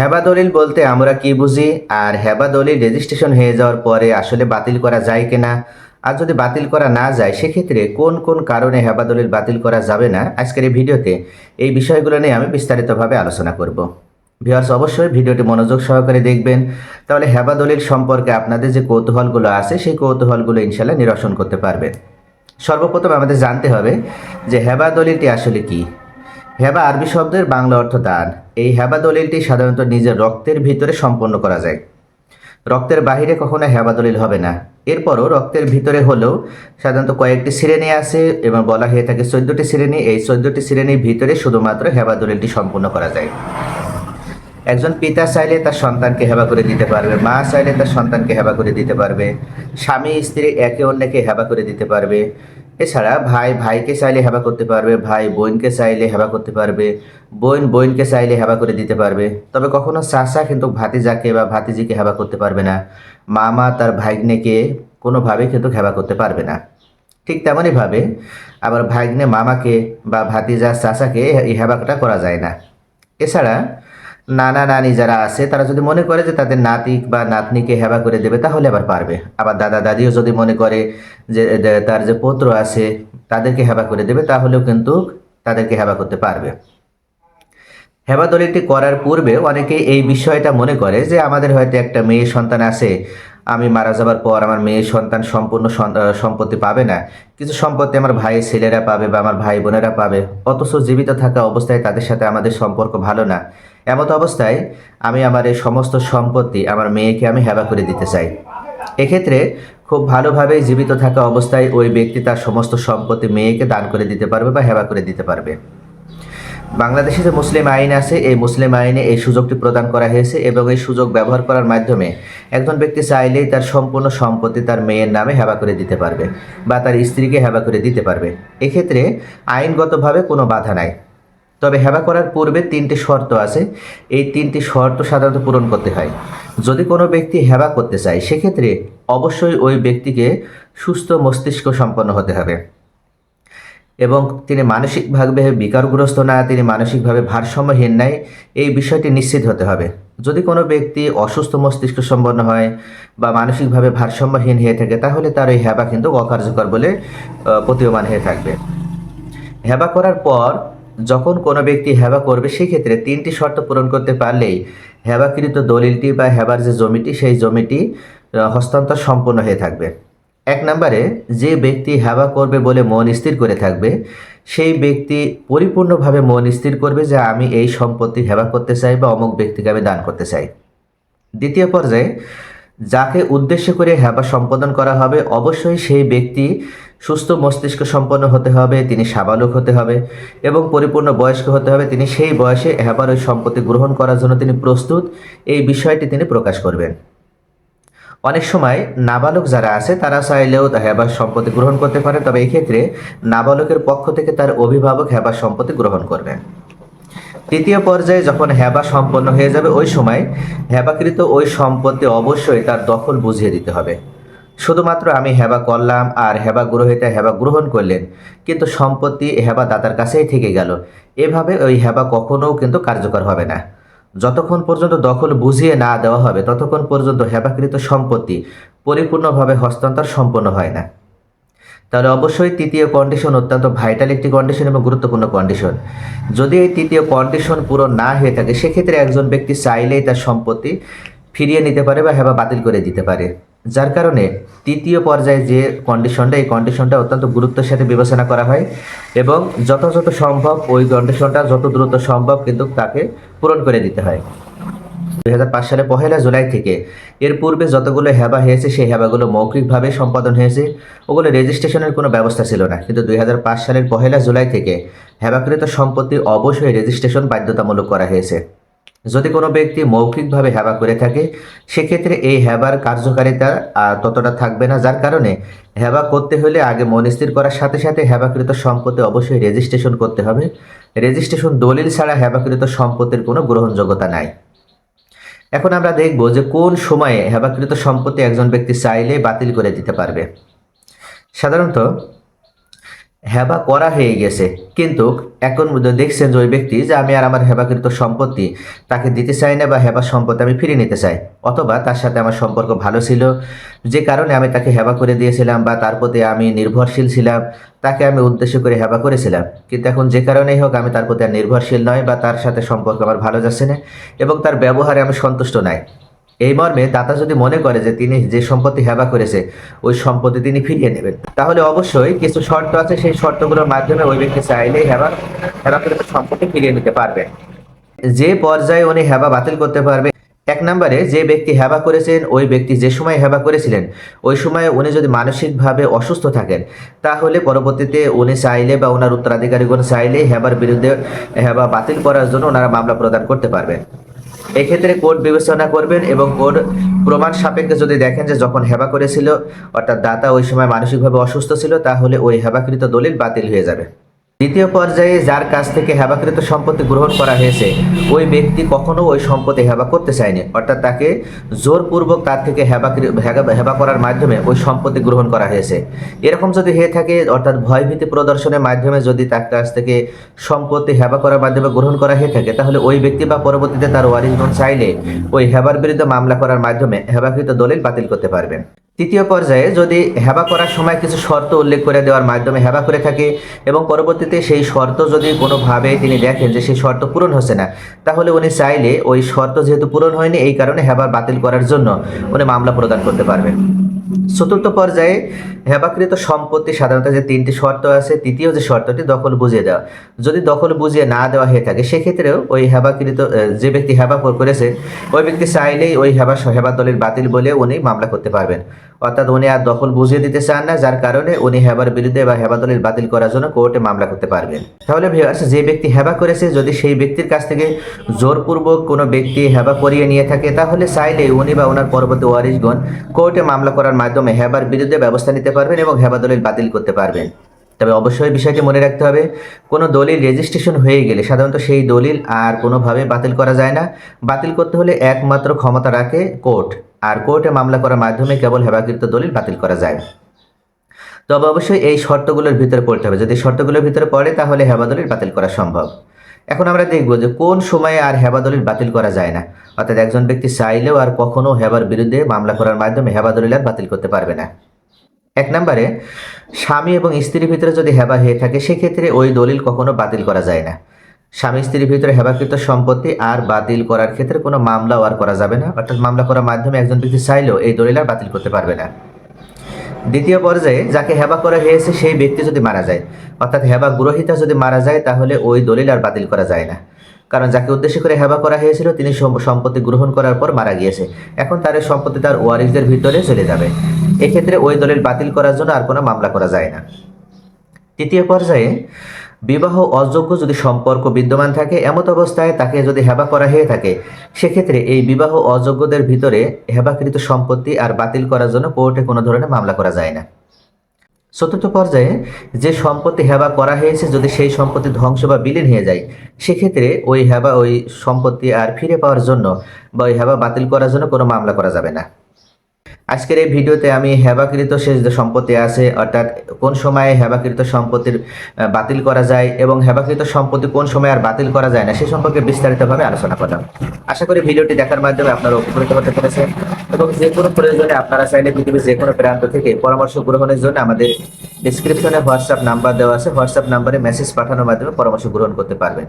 হেবা দলিল বলতে আমরা কি বুঝি? আর হেবা দলিল রেজিস্ট্রেশন হয়ে যাওয়ার পরে আসলে বাতিল করা যায় কিনা? আর যদি বাতিল করা না যায়, সেক্ষেত্রে কোন কোন কারণে হেবা দলিল বাতিল করা যাবে না? আজকের এই ভিডিওতে এই বিষয়গুলো নিয়ে আমি বিস্তারিতভাবে আলোচনা করব। ভিউয়ার্স অবশ্যই ভিডিওটি মনোযোগ সহকারে দেখবেন। তাহলে হেবা দলিল সম্পর্কে আপনাদের যে কৌতূহলগুলো আছে, সেই কৌতূহলগুলো ইনশাল্লাহ নিরসন করতে পারবেন। সর্বপ্রথম আমাদের জানতে হবে যে হেবা দলিলটি আসলে কি। হেবা আরবি শব্দের বাংলা অর্থ দান। এই হেবা দলিলটি সাধারণত নিজের রক্তের ভিতরে সম্পন্ন করা যায়। রক্তের বাহিরে কখনো হেবা দলিল হবে না। এরপরও রক্তের ভিতরে হলেও সাধারণত কয়েকটি শ্রেণি আছে এবং বলা হয়ে থাকে চোদ্দটি শ্রেণি। এই চোদ্দটি শ্রেণির ভিতরে শুধুমাত্র হেবা দলিলটি সম্পূর্ণ করা যায়। একজন পিতা চাইলে তার সন্তানকে হেবা করে দিতে পারবে, মা চাইলে তার সন্তানকে হেবা করে দিতে পারবে, স্বামী, স্ত্রী, একে অন্যকে হেবা করে দিতে পারবে। এছাড়া ভাই ভাইকে চাইলে হেবা করতে পারবে, ভাই বোনকে চাইলে হেবা করতে পারবে, বোন বোনকে চাইলে হেবা করে দিতে পারবে। তবে কখনো চাচা কিন্তু ভাতিজাকে বা ভাতিজিকে হেবা করতে পারবে না। মামা তার ভাগ্নেকে কোনোভাবে কিন্তু হেবা করতে পারবে না। ঠিক তেমনইভাবে আবার ভাগ্নে মামাকে বা ভাতিজা চাচাকে এই হেবাটা করা যায় না। এছাড়া নানা নানি যারা আছে, তারা যদি মনে করে যে তাদের নাতিক বা নাতনিকে হেবা করে দেবে, তাহলে আবার পারবে। আবার দাদা দাদিও যদি মনে করে যে তার যে পুত্র আছে, তাদেরকে হেবা করে দেবে, তাহলেও কিন্তু তাদেরকে হেবা করতে পারবে। হেবা দলিলটি করার পূর্বে অনেকে এই বিষয়টা মনে করে যে, আমাদের হয়তো একটা মেয়ে সন্তান আছে আমি মারা যাবার পর আমার মেয়ে সন্তান সম্পূর্ণ সম্পত্তি পাবে না। কিছু সম্পত্তি আমার ভাই ছেলেরা পাবে বা আমার ভাই বোনেরা পাবে। অথচ জীবিত থাকা অবস্থায় তাদের সাথে আমাদের সম্পর্ক ভালো না। এমত অবস্থায় আমি আমার এই সমস্ত সম্পত্তি আমার মেয়েকে আমি হেবা করে দিতে চাই। এক্ষেত্রে খুব ভালোভাবে জীবিত থাকা অবস্থায় ওই ব্যক্তি তার সমস্ত সম্পত্তি মেয়েকে দান করে দিতে পারবে বা হেবা করে দিতে পারবে। বাংলাদেশে যে মুসলিম আইন আছে, এই মুসলিম আইনে এই সুযোগটি প্রদান করা হয়েছে এবং এই সুযোগ ব্যবহার করার মাধ্যমে একজন ব্যক্তি চাইলেই তার সম্পূর্ণ সম্পত্তি তার মেয়ের নামে হেবা করে দিতে পারবে বা তার স্ত্রীকে হেবা করে দিতে পারবে। এক্ষেত্রে আইনগতভাবে কোনো বাধা নাই। তবে হেবা করার পূর্বে তিনটি শর্ত আছে। এই তিনটি শর্ত সাধারণত পূরণ করতে হয়। যদি কোনো ব্যক্তি হেবা করতে চায়, সেক্ষেত্রে অবশ্যই ওই ব্যক্তিকে সুস্থ মস্তিষ্ক সম্পন্ন হতে হবে। এবং তিনি মানসিকভাবে বিকারগ্রস্ত না, তিনি মানসিকভাবে ভারসাম্যহীন নাই, এই বিষয়টি নিশ্চিত হতে হবে। যদি কোনো ব্যক্তি অসুস্থ মস্তিষ্ক সম্পন্ন হয় বা মানসিকভাবে ভারসাম্যহীন হয়ে থাকে, তাহলে তার এই হেবা কিন্তু অকার্যকর বলে প্রতীয়মান হয়ে থাকবে। হেবা করার পর যখন কোনো ব্যক্তি হেবা করবে, সেক্ষেত্রে তিনটি শর্ত পূরণ করতে পারলেই হেবাকৃত দলিলটি বা হেবার যে জমিটি, সেই জমিটি হস্তান্তর সম্পন্ন হয়ে থাকবে। এক নম্বরে, যে ব্যক্তি হেবা করবে বলে মন স্থির করে থাকবে, সেই ব্যক্তি পরিপূর্ণভাবে মন স্থির করবে যে আমি এই সম্পত্তি হেবা করতে চাই বা অমুক ব্যক্তিকে আমি দান করতে চাই। দ্বিতীয় পর্যায়ে, যাকে উদ্দেশ্য করে হেবা সম্পাদন করা হবে, অবশ্যই সেই ব্যক্তি সুস্থ মস্তিষ্ক সম্পন্ন হতে হবে, তিনি সাবালক হতে হবে এবং পরিপূর্ণ বয়স্ক হতে হবে, তিনি সেই বয়সে হেবার ওই সম্পত্তি গ্রহণ করার জন্য তিনি প্রস্তুত, এই বিষয়টি তিনি প্রকাশ করবেন। অনেক সময় নাবালক যারা আছে, তারা চাইলেও হেবার সম্পত্তি গ্রহণ করতে পারে, তবে এক্ষেত্রে নাবালকের পক্ষ থেকে তার অভিভাবক হেবার সম্পত্তি গ্রহণ করবেন। তৃতীয় পর্যায়ে যখন হেবা সম্পন্ন হয়ে যাবে, ওই সময় হেবাকৃত ওই সম্পত্তি অবশ্যই তার দখল বুঝিয়ে দিতে হবে। শুধুমাত্র আমি হেবা করলাম আর হেবা গ্রহিতা হেবা গ্রহণ করলেন, কিন্তু সম্পত্তি হেবা দাতার কাছেই থেকে গেল। এভাবে ওই হেবা কখনোও কিন্তু কার্যকর হবে না। যতক্ষণ পর্যন্ত দখল বুঝিয়ে না দেওয়া হবে, ততক্ষণ পর্যন্ত হেবাকৃত সম্পত্তি পরিপূর্ণভাবে হস্তান্তর সম্পন্ন হয় না। তাহলে অবশ্যই তৃতীয় কন্ডিশন অত্যন্ত ভাইটাল একটি কন্ডিশন এবং গুরুত্বপূর্ণ কন্ডিশন যদি এই তৃতীয় কন্ডিশন পূরণ না হয়ে থাকে, সেক্ষেত্রে একজন ব্যক্তি চাইলেই তার সম্পত্তি ফিরিয়ে নিতে পারে বা হেবা বাতিল করে দিতে পারে। যার কারণে তৃতীয় পর্যায়ে যে কন্ডিশনটা এই কন্ডিশনটা অত্যন্ত গুরুত্বের সাথে বিবেচনা করা হয় এবং যথাযথ সম্ভব ওই কন্ডিশনটা যত দ্রুত সম্ভব কিন্তু তাকে পূরণ করে দিতে হয়। দুই হাজার পাঁচ সালে পহেলা জুলাই থেকে এর পূর্বে যতগুলো হেবা হয়েছে, সেই হেবাগুলো মৌখিকভাবে সম্পাদন হয়েছে। ওগুলো রেজিস্ট্রেশনের কোনো ব্যবস্থা ছিল না। কিন্তু দুই হাজার পাঁচ সালের পহেলা জুলাই থেকে হেবাকৃত সম্পত্তি অবশ্যই রেজিস্ট্রেশন বাধ্যতামূলক করা হয়েছে। যদি কোনো ব্যক্তি মৌখিকভাবে হেবা করে থাকে, সেক্ষেত্রে এই হেবার কার্যকারিতা ততটা থাকবে না। যার কারণে হেবা করতে হলে আগে মন স্থির করার সাথে সাথে হেবাকৃত সম্পত্তি অবশ্যই রেজিস্ট্রেশন করতে হবে। রেজিস্ট্রেশন দলিল ছাড়া হেবাকৃত সম্পত্তির কোনো গ্রহণযোগ্যতা নাই। এখন আমরা দেখব যে কোন সময়ে হেবাকৃত সম্পত্তি একজন ব্যক্তি চাইলে বাতিল করে দিতে পারবে। সাধারণত হেবা করা হয়ে গেছে। কিন্তু এখন দেখছেন যে ওই ব্যক্তি যে আমি আর আমার হেবাকৃত সম্পত্তি, তাকে দিতে চাই না বা হেবা সম্পত্তি আমি ফিরে নিতে চাই। অথবা তার সাথে আমার সম্পর্ক ভালো ছিল, যে কারণে আমি তাকে হেবা করে দিয়েছিলাম বা তার প্রতি আমি নির্ভরশীল ছিলাম, তাকে আমি উদ্দেশ্য করে হেবা করেছিলাম। কিন্তু এখন যে কারণেই হোক আমি তার প্রতি আর নির্ভরশীল নয় বা তার সাথে সম্পর্ক আমার ভালো যাচ্ছে না এবং তার ব্যবহারে আমি সন্তুষ্ট নাই। এই মর্মে দাতা যদি মনে করে যে তিনি যে সম্পত্তি হেবা করেছে, ওই সম্পত্তি তিনি ফিরিয়ে নেবেন। তাহলে অবশ্যই কিছু শর্ত আছে, সেই শর্তগুলোর মাধ্যমে ওই ব্যক্তি চাইলেই হেবা হেবা করে সম্পত্তি ফিরিয়ে নিতে পারবেন যে পর্যায়ে উনি হেবা বাতিল করতে পারবে, এক নম্বরে যে ব্যক্তি হেবা করেছেন, ওই ব্যক্তি যে সময় হেবা করেছিলেন, ওই সময় উনি যদি মানসিকভাবে অসুস্থ থাকেন, তাহলে পরবর্তীতে উনি চাইলে বা ওনার উত্তরাধিকারীগণ চাইলে হেবার বিরুদ্ধে হেবা বাতিল করার জন্য ওনারা মামলা প্রদান করতে পারবেন। এক্ষেত্রে কোড বিবেচনা করবেন এবং কোড প্রমাণ সাপেক্ষে যদি দেখেন যে যখন হেবা করেছিল, অর্থাৎ দাতা ওই সময় মানসিকভাবে অসুস্থ ছিল, তাহলে ওই হেবাকৃত দলিল বাতিল হয়ে যাবে। দ্বিতীয় পর্যায়ে যার কাছ থেকে হেবাকৃত সম্পত্তি গ্রহণ করা হয়েছে, ওই ব্যক্তি কখনো ওই সম্পত্তি হেবা করতে চায়নি। অর্থাৎ তাকে জোরপূর্বক তার থেকে হেবা হেবা করার মাধ্যমে ওই সম্পত্তি গ্রহণ করা হয়েছে। এরকম যদি হয়ে থাকে, অর্থাৎ ভয়ভীতি প্রদর্শনের মাধ্যমে যদি তার কাছ থেকে সম্পত্তি হেবা করার মাধ্যমে গ্রহণ করা হয়ে থাকে, তাহলে ওই ব্যক্তি বা পরবর্তীতে তার ওয়ারিশগণ চাইলে ওই হেবার বিরুদ্ধে মামলা করার মাধ্যমে হেবাকৃত দলিল বাতিল করতে পারবেন তৃতীয় পর্যায়ে যদি হেবা করার সময় কিছু শর্ত উল্লেখ করে দেওয়ার মাধ্যমে হেবা করে থাকে এবং পরবর্তীতে সেই শর্ত যদি কোনোভাবে তিনি দেখেন যে সেই শর্ত পূরণ হচ্ছে না, তাহলে উনি চাইলে ওই শর্ত যেহেতু পূরণ হয়নি এই কারণে হেবা বাতিল করার জন্য উনি মামলা প্রদান করতে পারবেন। চতুর্থ পর্যায়ে হেবাকৃত সম্পত্তি সাধারণত যে তিনটি শর্ত আছে, তৃতীয় যে শর্তটি দখল বুঝিয়ে দেওয়া। যদি দখল বুঝিয়ে না দেওয়া হয়ে থাকে, সেক্ষেত্রেও ওই হেবাকৃত যে ব্যক্তি হেবা করেছে, ওই ব্যক্তি চাইলেই ওই হেবা হেবা দলের বাতিল বলে উনি মামলা করতে পারবেন। অর্থাৎ উনি আর দখল বুঝিয়ে দিতে চান না, যার কারণে উনি হেবার বিরুদ্ধে বা হেবা দলিল বাতিল করার জন্য কোর্টে মামলা করতে পারবেন। তাহলে যে ব্যক্তি হেবা করেছে, যদি সেই ব্যক্তির কাছ থেকে জোরপূর্বক কোনো ব্যক্তি হেবা করিয়ে নিয়ে থাকে, তাহলে চাইলে উনি বা ওনার পরবর্তী ওয়ারিশগণ কোর্টে মামলা করার মাধ্যমে হেবার বিরুদ্ধে ব্যবস্থা নিতে পারবেন এবং হেবা দলিল বাতিল করতে পারবেন। তবে অবশ্যই বিষয়টি মনে রাখতে হবে, কোনো দলিল রেজিস্ট্রেশন হয়ে গেলে, সাধারণত সেই দলিল আর কোনোভাবে বাতিল করা যায় না। বাতিল করতে হলে একমাত্র ক্ষমতা রাখে কোর্ট। আর কোর্টে মামলা করার মাধ্যমে কেবল হেবাকৃত দলিল বাতিল করা যায়। তবে অবশ্যই এই শর্তগুলোর ভিতরে পড়তে হবে। যদি শর্তগুলোর ভিতরে পড়ে, তাহলে হেবা দলিল বাতিল করা সম্ভব। এখন আমরা দেখব যে কোন সময়ে আর হেবা দলিল বাতিল করা যায় না। অর্থাৎ একজন ব্যক্তি চাইলেও আর কখনো হেবার বিরুদ্ধে মামলা করার মাধ্যমে হেবা দলিল আর বাতিল করতে পারবে না। এক নম্বরে, স্বামী এবং স্ত্রীর ভিতরে যদি হেবা হয়ে থাকে, সেক্ষেত্রে ওই দলিল কখনো বাতিল করা যায় না। স্বামী স্ত্রীর ভিতরে হেবাকৃত সম্পত্তি আর বাতিল করার ক্ষেত্রে কোনো মামলাও আর করা যাবে না। অর্থাৎ মামলা করার মাধ্যমে একজন ব্যক্তি চাইলেও এই দলিল আর বাতিল করতে পারবে না। দ্বিতীয় পর্যায়ে যাকে হেবা করা হয়েছে, সেই ব্যক্তি যদি মারা যায়, অর্থাৎ হেবা গ্রহিতা যদি মারা যায়, তাহলে ওই দলিল আর বাতিল করা যায় না। কারণ যাকে উদ্দেশ্য করে হেবা করা হয়েছিল, তিনি সম্পত্তি গ্রহণ করার পর মারা গিয়েছে। এখন তার সম্পত্তি তার ওয়ারিসদের ভিতরে চলে যাবে। এক্ষেত্রে ওই দলিল বাতিল করার জন্য আর কোনো মামলা করা যায় না। তৃতীয় পর্যায়ে বিবাহ অযোগ্য যদি সম্পর্ক বিদ্যমান থাকে, এমত অবস্থায় তাকে যদি হেবা করা হয়ে থাকে, সেক্ষেত্রে এই বিবাহ অযোগ্যদের ভিতরে হেবাকৃত সম্পত্তি আর বাতিল করার জন্য কোর্টে কোনো ধরনের মামলা করা যায় না। চতুর্থ পর্যায়ে যে সম্পত্তি হেবা করা হয়েছে, যদি সেই সম্পত্তি ধ্বংস বা বিলীন হয়ে যায়, সেক্ষেত্রে ওই হেবা ওই সম্পত্তি আর ফিরে পাওয়ার জন্য বা ওই হেবা বাতিল করার জন্য কোনো মামলা করা যাবে না। আজকের এই ভিডিওতে আমি হেবাকৃত শেষ যে সম্পত্তি আছে, অর্থাৎ কোন সময়ে হেবাকৃত সম্পত্তির বাতিল করা যায় এবং হেবাকৃত সম্পত্তি কোন সময় আর বাতিল করা যায় না, সে সম্পর্কে বিস্তারিতভাবে আলোচনা করলাম। আশা করি ভিডিওটি দেখার মাধ্যমে আপনারা উপকৃত হতে পেরেছেন এবং যে কোনো প্রয়োজনে আপনারা চাইলে পৃথিবীর যে কোনো প্রান্ত থেকে পরামর্শ গ্রহণের জন্য আমাদের ডিসক্রিপশনে হোয়াটসঅ্যাপ নাম্বার দেওয়া আছে হোয়াটসঅ্যাপ নাম্বারে মেসেজ পাঠানোর মাধ্যমে পরামর্শ গ্রহণ করতে পারবেন।